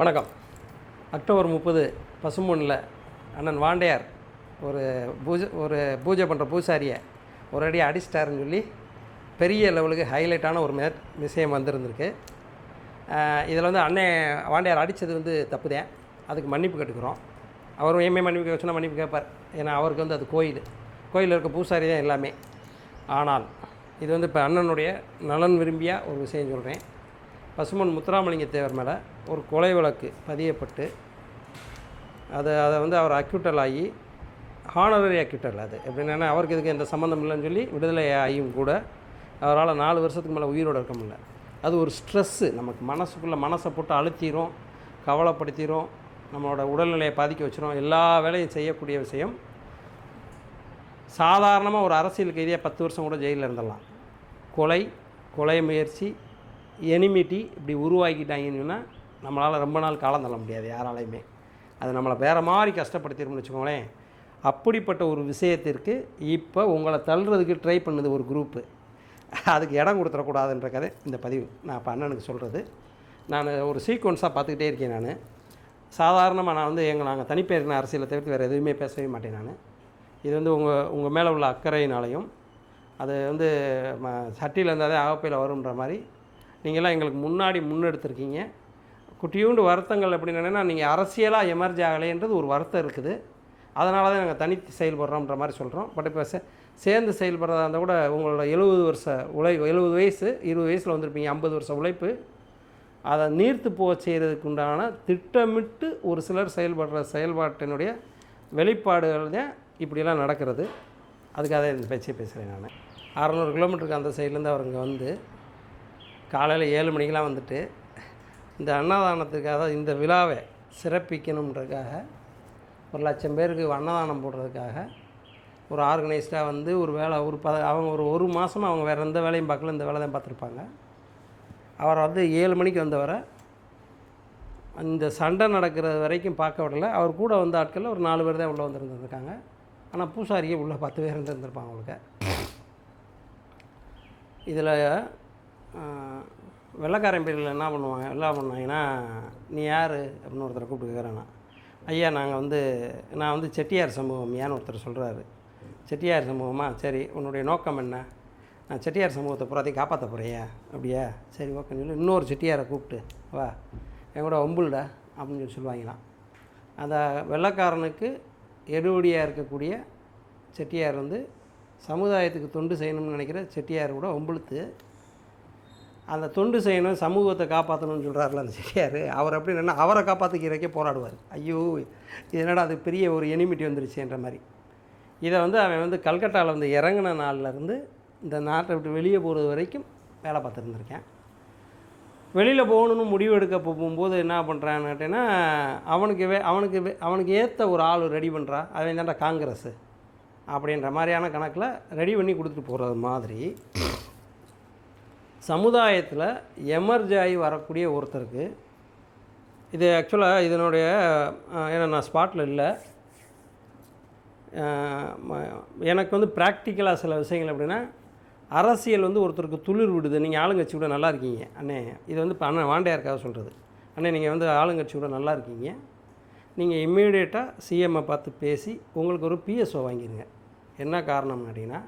வணக்கம். அக்டோபர் முப்பது பசும்பொன்னில் அண்ணன் வாண்டையார் ஒரு பூஜை ஒரு பூஜை பண்ணுற பூசாரியை ஒரு அடி அடிச்சிட்டாருன்னு சொல்லி பெரிய லெவலுக்கு ஹைலைட்டான ஒரு மே விஷயம் வந்திருந்திருக்கு. இதில் வந்து அண்ணே வாண்டையார் அடித்தது வந்து தப்புதேன் அதுக்கு மன்னிப்பு கேட்டுக்கிறோம். அவரும் ஏமே மன்னிப்பு வச்சுன்னா மன்னிப்பு கேட்பார். ஏன்னா அவருக்கு வந்து அது கோயில். கோயிலில் இருக்க பூசாரி தான் எல்லாமே. ஆனால் இது வந்து இப்போ அண்ணனுடைய நலன் விரும்பியா ஒரு விஷயம் சொல்கிறேன் பசுமன் முத்துராமலிங்க தேவர் மேலே ஒரு கொலை வழக்கு பதியப்பட்டு அதை அதை வந்து அவர் அக்யூட்டல் ஆகி ஹானரரி அக்யூட்டல் அது எப்படின்னா அவருக்கு இதுக்கு எந்த சம்மந்தம் இல்லைன்னு சொல்லி விடுதலை ஆகியும் கூட அவரால் நாலு வருஷத்துக்கு மேலே உயிரோடு இருக்க முடியல. அது ஒரு ஸ்ட்ரெஸ்ஸு நமக்கு. மனசுக்குள்ளே மனசை போட்டு அழுத்திரும் கவலைப்படுத்திடும் நம்மளோட உடல்நிலையை பாதிக்க வச்சிரும். எல்லா வேலையும் செய்யக்கூடிய விஷயம். சாதாரணமாக ஒரு அரசியல் கைதியாக பத்து வருஷம் கூட ஜெயிலில் இருந்துடலாம். கொலை கொலை முயற்சி எனிமிட்டி இப்படி உருவாக்கிட்டாங்கன்னு சொன்னால் நம்மளால் ரொம்ப நாள் காலம் தள்ள முடியாது யாராலையுமே. அது நம்மளை வேறு மாதிரி கஷ்டப்படுத்திடும்னு வச்சுக்கோங்களேன். அப்படிப்பட்ட ஒரு விஷயத்திற்கு இப்போ உங்களை தள்ளுறதுக்கு ட்ரை பண்ணுது ஒரு குரூப்பு அதுக்கு இடம் கொடுத்துடக்கூடாதுன்ற கதை இந்த பதிவு. நான் இப்போ அண்ணனுக்கு சொல்கிறது நான் ஒரு சீக்வன்ஸாக பார்த்துக்கிட்டே இருக்கேன் நான். சாதாரணமாக நான் வந்து எங்கள் நாங்கள் தனிப்பேரின அரசியலை தவிர்த்து வேறு எதுவுமே பேசவே மாட்டேன் நான். இது வந்து உங்கள் உங்கள் மேலே உள்ள அக்கறையினாலையும் அது வந்து ம சட்டியில் இருந்தால் தான் அகப்பையில் வரும்ன்ற மாதிரி. நீங்களாம் எங்களுக்கு முன்னாடி முன்னெடுத்திருக்கீங்க. குட்டியூண்டு வருத்தங்கள் அப்படின்னா நீங்கள் அரசியலாக எமர்ஜ் ஆகலைன்றது ஒரு வருத்தம் இருக்குது. அதனால தான் நாங்கள் தனித்து செயல்படுறோம்ன்ற மாதிரி சொல்கிறோம் பட் இப்போ சே சேர்ந்து செயல்படுறதா இருந்தால் கூட உங்களோட எழுபது வருஷ உழை எழுபது வயசு இருபது வயசில் வந்திருப்பீங்க ஐம்பது வருஷ உழைப்பு. அதை நீர்த்து போக செய்கிறதுக்கு உண்டான திட்டமிட்டு ஒரு சிலர் செயல்படுற செயல்பாட்டினுடைய வெளிப்பாடுகள் தான் இப்படியெல்லாம் நடக்கிறது. அதுக்காக இந்த பேச்சை பேசுகிறேன் நான். அறநூறு கிலோமீட்டருக்கு அந்த சைட்லேருந்து அவர் இங்கே வந்து காலையில் ஏழு மணிக்கெலாம் வந்துட்டு இந்த அன்னதானத்துக்காக இந்த விழாவை சிறப்பிக்கணுன்றதுக்காக ஒரு லட்சம் பேருக்கு அன்னதானம் போடுறதுக்காக ஒரு ஆர்கனைஸ்டாக வந்து ஒரு வேலை ஒரு ப அவங்க ஒரு ஒரு மாதமாக அவங்க வேறு எந்த வேலையும் பார்க்கல இந்த வேலை தான் பார்த்துருப்பாங்க. அவரை வந்து ஏழு மணிக்கு வந்தவரை அந்த சண்டை நடக்கிறது வரைக்கும் பார்க்க விடல. அவர் கூட வந்த ஆட்களில் ஒரு நாலு பேர் தான் உள்ளே வந்துருந்துருக்காங்க. ஆனால் பூசாரியே உள்ளே பத்து பேர் இருந்திருந்திருப்பாங்க அவங்களுக்கு. இதில் வெள்ளைக்காரன் பேரில் என்ன பண்ணுவாங்க? எல்லாம் பண்ணாங்கன்னா நீ யார்? அப்படின்னு ஒருத்தரை கூப்பிட்டு கேட்குறேன் ஐயா நாங்கள் வந்து நான் வந்து செட்டியார் சமூகம் ஏன்னு ஒருத்தர் சொல்கிறாரு செட்டியார் சமூகமா? சரி உன்னுடைய நோக்கம் என்ன? நான் செட்டியார் சமூகத்தை பூராத்தையும் காப்பாற்ற போகிறியா அப்படியா? சரி ஓகேன்னு சொல்லி இன்னொரு செட்டியாரை கூப்பிட்டு வா. என் கூட ஒம்புல்டா அப்படின்னு சொல்லி சொல்லுவாங்களாம். அந்த வெள்ளக்காரனுக்கு எடுபடியாக இருக்கக்கூடிய செட்டியார் வந்து சமுதாயத்துக்கு தொண்டு செய்யணும்னு நினைக்கிற செட்டியார் கூட ஒம்புழுத்து அந்த தொண்டு செய்யணும் சமூகத்தை காப்பாற்றணும்னு சொல்கிறாருல அந்த செட்டியார். அவர் அப்படி என்ன அவரை காப்பாற்றிக்கிறக்கே போராடுவார். ஐயோ இது என்னடா அது பெரிய ஒரு எனிமிட்டி வந்துருச்சுன்ற மாதிரி. இதை வந்து அவன் வந்து கல்கட்டாவில் வந்து இறங்கின நாள்லேருந்து இந்த நாட்டை விட்டு வெளியே போகிறது வரைக்கும் வேலை பார்த்துருந்துருக்கேன். வெளியில் போகணுன்னு முடிவு எடுக்க போகும்போது என்ன பண்ணுறான்னு கேட்டேன்னா அவனுக்கு வே அவனுக்கு வே அவனுக்கு ஏற்ற ஒரு ஆள் ரெடி பண்ணுறா அவன் தான்டா காங்கிரஸ்? அப்படின்ற மாதிரியான கணக்கில் ரெடி பண்ணி கொடுத்துட்டு போகிறது மாதிரி. சமுதாயத்தில் எமர்ஜ் ஆகி வரக்கூடிய ஒருத்தருக்கு இது ஆக்சுவலாக இதனுடைய ஏன்னா நான் ஸ்பாட்டில் இல்லை. எனக்கு வந்து ப்ராக்டிக்கலாக சில விஷயங்கள் எப்படின்னா அரசியல் வந்து ஒருத்தருக்கு துளிர் விடுது. நீங்கள் ஆளுங்கட்சி கூட நல்லா இருக்கீங்க. அண்ணே இது வந்து இப்போ அண்ணன் வாண்டையாருக்காக சொல்கிறது அண்ணே நீங்கள் வந்து ஆளுங்கட்சி கூட நல்லா இருக்கீங்க. நீங்கள் இம்மீடியட்டாக சிஎம்மை பார்த்து பேசி உங்களுக்கு ஒரு பிஎஸ்ஓ வாங்கிடுங்க என்ன காரணம் அப்படின்னா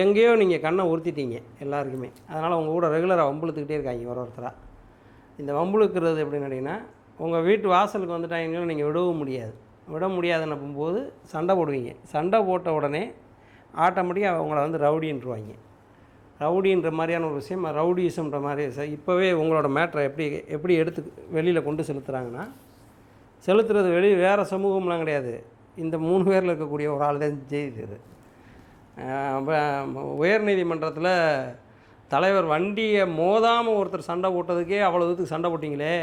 எங்கேயோ நீங்கள் கண்ணை உறுத்திட்டீங்க எல்லாருக்குமே. அதனால் உங்கள் கூட ரெகுலராக வம்புழுத்துக்கிட்டே இருக்காங்க ஒரு ஒருத்தராக இந்த வம்புழுக்கிறது எப்படின்னு கேட்டிங்கன்னா உங்கள் வீட்டு வாசலுக்கு வந்துட்டாங்கன்னு நீங்கள் விடவும் முடியாது. விட முடியாதுன்னு போது சண்டை போடுவீங்க. சண்டை போட்ட உடனே ஆட்டோமேட்டிக்காக அவங்கள வந்து ரவுடின்றுவாங்க. ரவுடின்ற மாதிரியான ஒரு விஷயம் ரவுடிசம்ன்ற மாதிரி இப்போவே உங்களோட மேட்ரை எப்படி எப்படி எடுத்து வெளியில் கொண்டு செலுத்துகிறாங்கன்னா செலுத்துறது வெளியே வேறு சமூகம்லாம் கிடையாது. இந்த மூணு பேரில் இருக்கக்கூடிய ஒரு ஆள் தான் ஜெயிது உயர்நீதிமன்றத்தில் தலைவர் வண்டியை மோதாமல் ஒருத்தர் சண்டை போட்டதுக்கே அவ்வளோ தூரத்துக்கு சண்டை போட்டிங்களே?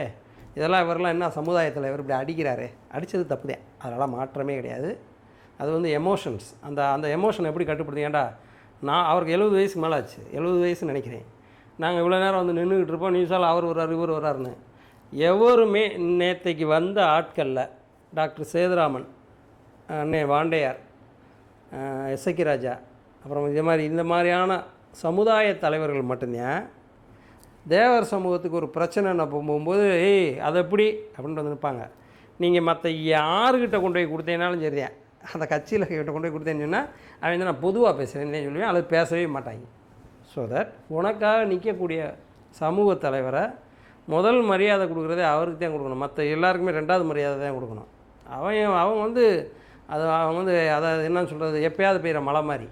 இதெல்லாம் இவரெல்லாம் என்ன சமுதாயத்தில் இவர் இப்படி அடிக்கிறாரு? அடித்தது தப்பு தான் அதெல்லாம் மாற்றமே கிடையாது. அது வந்து எமோஷன்ஸ் அந்த அந்த எமோஷன் எப்படி கட்டுப்படுது ஏன்டா நான் அவருக்கு எழுபது வயசுக்கு மேலே ஆச்சு. எழுபது வயசுன்னு நினைக்கிறேன். நாங்கள் இவ்வளோ நேரம் வந்து நின்றுக்கிட்டு இருப்போம். நியூஸால் அவர் வர்றார் இவர் வர்றாருன்னு. எவருமே நேற்றைக்கு வந்த ஆட்களில் டாக்டர் சேதுராமன் அண்ணே வாண்டையார் எஸ்ஐகி ராஜா. அப்புறம் இதே மாதிரி இந்த மாதிரியான சமுதாய தலைவர்கள் மட்டும்தான் தேவர் சமூகத்துக்கு ஒரு பிரச்சனை போகும்போது ஏய் அதை எப்படி? அப்படின்ட்டு வந்து நிற்பாங்க. நீங்கள் மற்ற யாருக்கிட்ட கொண்டு போய் கொடுத்தீங்கனாலும் சரிதான். அந்த கட்சியில் கிட்ட கொண்டு போய் கொடுத்தேன்னு சொன்னால் அவன் வந்து நான் பொதுவாக பேசுகிறேன்னு சொல்லுவேன். அல்லது பேசவே மாட்டாங்க. ஸோ தட் உனக்காக நிற்கக்கூடிய சமூக தலைவரை முதல் மரியாதை கொடுக்குறதே அவருக்கு தான் கொடுக்கணும். மற்ற எல்லாருக்குமே ரெண்டாவது மரியாதை தான் கொடுக்கணும். அவன் அவன் வந்து அது அவன் வந்து அதை என்னன்னு சொல்கிறது எப்பயாவது பெய்கிற மழை மாதிரி.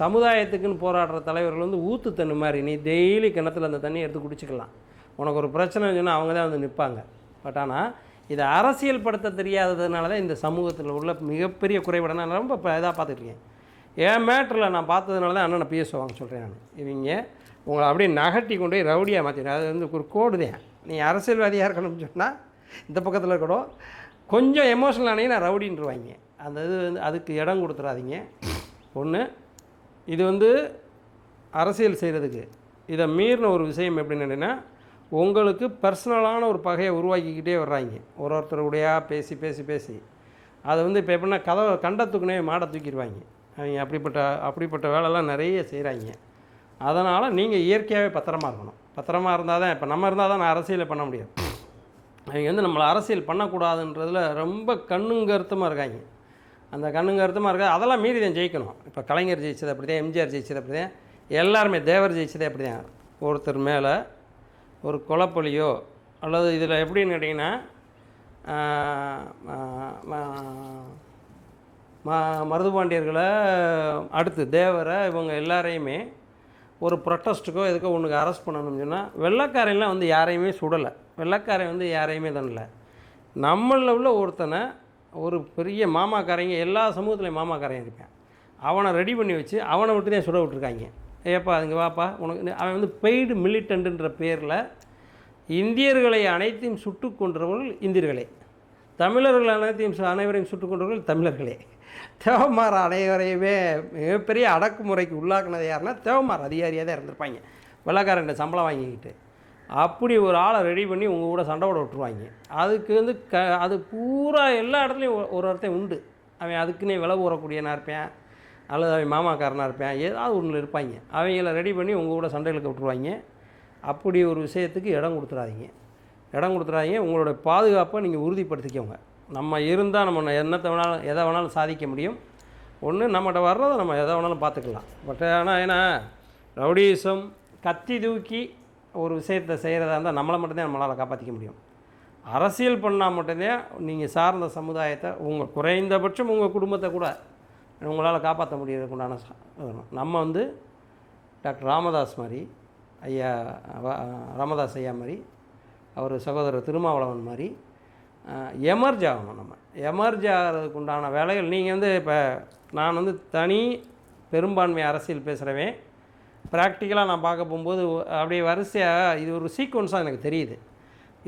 சமுதாயத்துக்குன்னு போராடுற தலைவர்கள் வந்து ஊத்து தண்ணி மாதிரி நீ டெய்லி கிணத்துல அந்த தண்ணியை எடுத்து குடிச்சிக்கலாம். உனக்கு ஒரு பிரச்சனை சொன்னால் அவங்க தான் வந்து நிற்பாங்க பட் ஆனால் இதை அரசியல் படுத்த தெரியாததுனால தான் இந்த சமூகத்தில் உள்ள மிகப்பெரிய குறைபாடு நான் ரொம்ப இப்போ இதாக பார்த்துட்ருக்கேன் என் மேட்டரில் நான் பார்த்ததுனால தான் அண்ணனை பிஎஸ் வாங்க சொல்கிறேன் நான். இவங்க உங்களை அப்படியே நகட்டி கொண்டு போய் ரவுடியாக மாற்றிடுறேன் அது வந்து ஒரு கோடு தான். நீ அரசியல்வாதியாக இருக்கணும்னு சொன்னால் இந்த பக்கத்தில் இருக்கணும். கொஞ்சம் எமோஷனல் ஆனீங்கன்னா ரவுடின்றுவாங்க. அந்த இது வந்து அதுக்கு இடம் கொடுத்துறாதீங்க. ஒன்று இது வந்து அரசியல் செய்கிறதுக்கு இதை மீறின ஒரு விஷயம் எப்படின்னு உங்களுக்கு பர்சனலான ஒரு பகையை உருவாக்கிக்கிட்டே வர்றாங்க. ஒரு ஒருத்தருடையா பேசி பேசி பேசி. அதை வந்து இப்போ எப்படின்னா கதவை கண்டத்துக்குனே மாடை தூக்கிடுவாங்க. அவங்க அப்படிப்பட்ட அப்படிப்பட்ட வேலைலாம் நிறைய செய்கிறாங்க அதனால் நீங்கள் இயற்கையாகவே பத்திரமா இருக்கணும். பத்திரமா இருந்தால் தான் இப்போ நம்ம இருந்தால் தான் நான் அரசியலை பண்ண முடியும் அவங்க வந்து நம்மளை அரசியல் பண்ணக்கூடாதுன்றதில் ரொம்ப கண்ணுங்கருத்தமாக இருக்காங்க. அந்த கண்ணுங்கருத்தமாக இருக்கா அதெல்லாம் மீறி தான் ஜெயிக்கணும். இப்போ கலைஞர் ஜெயிச்சது அப்படி தான் எம்ஜிஆர் ஜெயிச்சது அப்படி தான் எல்லாருமே தேவர் ஜெயிச்சதே அப்படி தான் ஒருத்தர் மேலே ஒரு கொலப்பலியோ அல்லது இதில் எப்படின்னு கேட்டிங்கன்னா மருதுபாண்டியர்களை அடுத்து தேவரை இவங்க எல்லாரையுமே ஒரு ப்ரொட்டஸ்ட்டுக்கோ எதுக்கோ ஒன்றுக்கு அரெஸ்ட் பண்ணணும்னு சொன்னால் வெள்ளைக்காரன்லாம் வந்து யாரையுமே சுடலை. வெள்ளைக்காரன் வந்து யாரையுமே தண்டலை. நம்மளில் உள்ள ஒருத்தனை ஒரு பெரிய மாமாக்காரங்க எல்லா சமூகத்துலேயும் மாமாக்காரன் இருப்பேன் அவனை ரெடி பண்ணி வச்சு அவனை விட்டு தான் சுட விட்டுருக்காங்க. ஏப்பா அதுங்க வாப்பா உனக்கு அவன் வந்து பெய்டு மிலிட்டன்ட்டுன்ற பேரில் இந்தியர்களை அனைத்தையும் சுட்டு கொன்றவர்கள் இந்தியர்களே. தமிழர்கள் அனைத்தையும் சு- அனைவரையும் சுட்டு கொன்றவர்கள் தமிழர்களே. தேவமார் அனைவரையுமே மிகப்பெரிய அடக்குமுறைக்கு உள்ளாக்குனது யாருன்னா தேவமார் அதிகாரியாக தான் இருந்திருப்பாங்க. வெள்ளக்காரன் சம்பளம் வாங்கிக்கிட்டு. அப்படி ஒரு ஆளை ரெடி பண்ணி உங்கள் கூட சண்டை போட விட்ருவாங்க அதுக்கு வந்து க அது பூரா எல்லா இடத்துலையும் ஒரு- இடத்தையும் ஒருத்தன் உண்டு. அவன் அதுக்குன்னே விலை ஊறக்கூடியனா இருப்பேன். அல்லது அவன் மாமாக்காரனாக இருப்பேன். ஏதாவது ஒன்றில் இருப்பாங்க. அவங்கள ரெடி பண்ணி உங்கள் கூட சண்டைகளுக்கு விட்டுருவாங்க. அப்படி ஒரு விஷயத்துக்கு இடம் கொடுத்துறாதீங்க இடம் கொடுத்துறாதீங்க உங்களோட பாதுகாப்பை நீங்கள் உறுதிப்படுத்திக்கோங்க. நம்ம இருந்தால் நம்ம என்னத்தை வேணாலும் எதை வேணாலும் சாதிக்க முடியும். ஒன்று நம்மகிட்ட வர்றதை நம்ம எதை வேணாலும் பார்த்துக்கலாம். பட் ஆனால் ஏன்னா ரவுடிசம் கத்தி தூக்கி ஒரு விஷயத்தை செய்கிறதா இருந்தால் நம்மளை மட்டும்தான் நம்மளால் காப்பாற்றிக்க முடியும். அரசியல் பண்ணால் மட்டும்தான் நீங்கள் சார்ந்த சமுதாயத்தை உங்கள் குறைந்தபட்சம் உங்கள் குடும்பத்தை கூட உங்களால் காப்பாற்ற முடியறதுக்கு உண்டான நம்ம வந்து டாக்டர் ராமதாஸ் மாதிரி ஐயா ராமதாஸ் ஐயா மாதிரி அவர் சகோதரர் திருமாவளவன் மாதிரி எமர்ஜ் ஆகணும் நம்ம. எமர்ஜ் ஆகிறதுக்கு உண்டான வேலைகள் நீங்கள் வந்து இப்போ நான் வந்து தனி பெரும்பான்மை அரசியல் பேசுகிறவன் ப்ராக்டிக்கலாக நான் பார்க்க போகும்போது அப்படியே வரிசையாக இது ஒரு சீக்வன்ஸாக எனக்கு தெரியுது.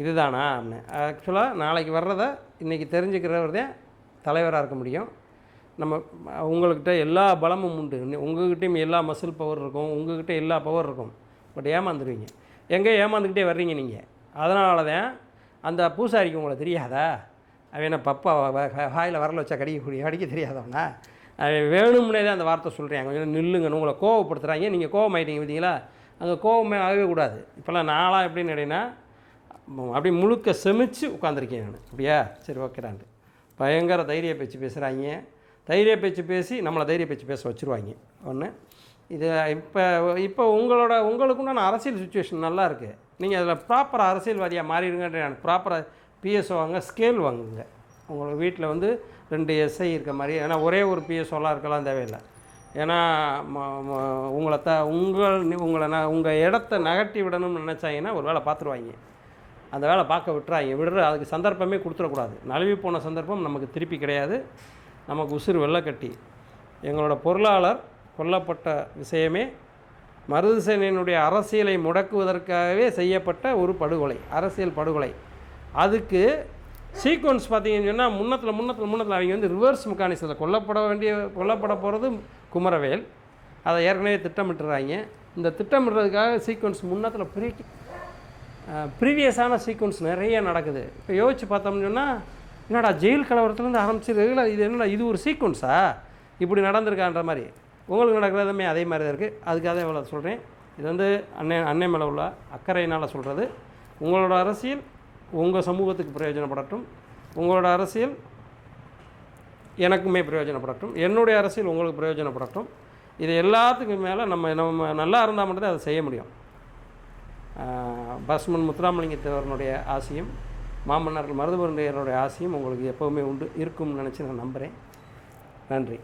இதுதானா அப்படின்னு. ஆக்சுவலாக நாளைக்கு வர்றத இன்றைக்கி தெரிஞ்சுக்கிறவர் தான் தலைவராக இருக்க முடியும். நம்ம உங்கள்கிட்ட எல்லா பலமும் உண்டு. உங்கள்கிட்டையும் எல்லா மசில் பவர் இருக்கும். உங்கள்கிட்ட எல்லா பவர் இருக்கும். பட் ஏமாந்துருவீங்க. எங்கே ஏமாந்துக்கிட்டே வர்றீங்க நீங்கள் அதனால தான் அந்த பூசாரிக்கு உங்களை தெரியாதா? அவன் என்ன பப்பா வாயில் வரல வச்சா கடிக்கக்கூடிய கடிக்க தெரியாதவனா? வேணும்னே தான் அந்த வார்த்தை சொல்கிறேன் கொஞ்சம் நில்லுங்கன்னு உங்களை கோவப்படுத்துகிறாங்க நீங்கள் கோவமாயிட்டீங்க பார்த்தீங்களா அங்கே கோவமே ஆகவே கூடாது இப்போல்லாம் நாளாக எப்படின்னு கேட்டிங்கன்னா அப்படி அப்படியே முழுக்க செமிச்சு உட்காந்துருக்கேன் நான். அப்படியா? சரி ஓகேடாண்டு பயங்கர தைரிய பேச்சு பேசுகிறாங்க தைரிய பேச்சு பேசி நம்மளை தைரிய பேச்சு பேச வச்சுருவாங்க. ஒன்று இது இப்போ இப்போ உங்களோட உங்களுக்குண்டான அரசியல் சுச்சுவேஷன் நல்லா இருக்குது நீங்கள் அதில் ப்ராப்பராக அரசியல்வாதியாக மாறிடுங்கன்ற ப்ராப்பராக பிஎஸ்ஓ வாங்க ஸ்கேல் வாங்குங்க. உங்களுக்கு வீட்டில் வந்து ரெண்டு எஸ்ஐ இருக்க மாதிரி ஏன்னா ஒரே ஒரு பிஎஸ்ஓலாம் இருக்கலாம் தேவையில்லை. ஏன்னா உங்களை த உங்கள் உங்களை ந உங்கள் இடத்த நகட்டி விடணும்னு நினச்சாங்கன்னா ஒரு வேலை பார்த்துருவாங்க. அந்த வேலை பார்க்க விட்டுறாங்க. விடுற அதுக்கு சந்தர்ப்பமே கொடுத்துடக்கூடாது. நழுவி போன சந்தர்ப்பம் நமக்கு திருப்பி கிடையாது. நமக்கு உசுறு வெள்ளக்கட்டி எங்களோட பொருளாளர் கொல்லப்பட்ட விஷயமே மருதுசேனையினுடைய அரசியலை முடக்குவதற்காகவே செய்யப்பட்ட ஒரு படுகொலை அரசியல் படுகொலை. அதுக்கு சீக்வன்ஸ் பார்த்தீங்கன்னு சொன்னால் முன்னத்தில் முன்னத்தில் முன்னத்தில் அவங்க வந்து ரிவர்ஸ் மெக்கானிசத்தில் கொல்லப்பட வேண்டிய கொல்லப்பட போகிறது குமரவேல். அதை ஏற்கனவே திட்டமிட்டுறாங்க. இந்த திட்டமிடுறதுக்காக சீக்வன்ஸ் முன்னத்தில் ப்ரீ ப்ரீவியஸான சீக்வன்ஸ் நிறைய நடக்குது. இப்போ யோசிச்சு பார்த்தோம்னு சொன்னால் என்னடா ஜெயில் கலவரத்துலேருந்து ஆரம்பிச்சு இது என்னடா இது ஒரு சீக்வன்ஸா இப்படி நடந்திருக்கான்ற மாதிரி. உங்களுக்கு நடக்கிறதுமே அதே மாதிரி தான் இருக்குது அதுக்காக தான் இவ்வளோ சொல்கிறேன் இது வந்து அன்னை அன்னை மேலே உள்ள அக்கறையினால் சொல்கிறது உங்களோட அரசியல் உங்கள் சமூகத்துக்கு பிரயோஜனப்படட்டும். உங்களோட அரசியல் எனக்குமே பிரயோஜனப்படட்டும். என்னுடைய அரசியல் உங்களுக்கு பிரயோஜனப்படட்டும். இது எல்லாத்துக்கும் மேலே நம்ம நம்ம நல்லா இருந்தால் மட்டும்தான் அதை செய்ய முடியும். பஸ்மன் முத்துராமலிங்க தேவரனுடைய ஆசையும் மாமன்னர்கள் மருதுபரண்டையருடைய ஆசையும் உங்களுக்கு எப்போவுமே உண்டு இருக்கும்னு நினச்சி நான் நம்புகிறேன் நன்றி.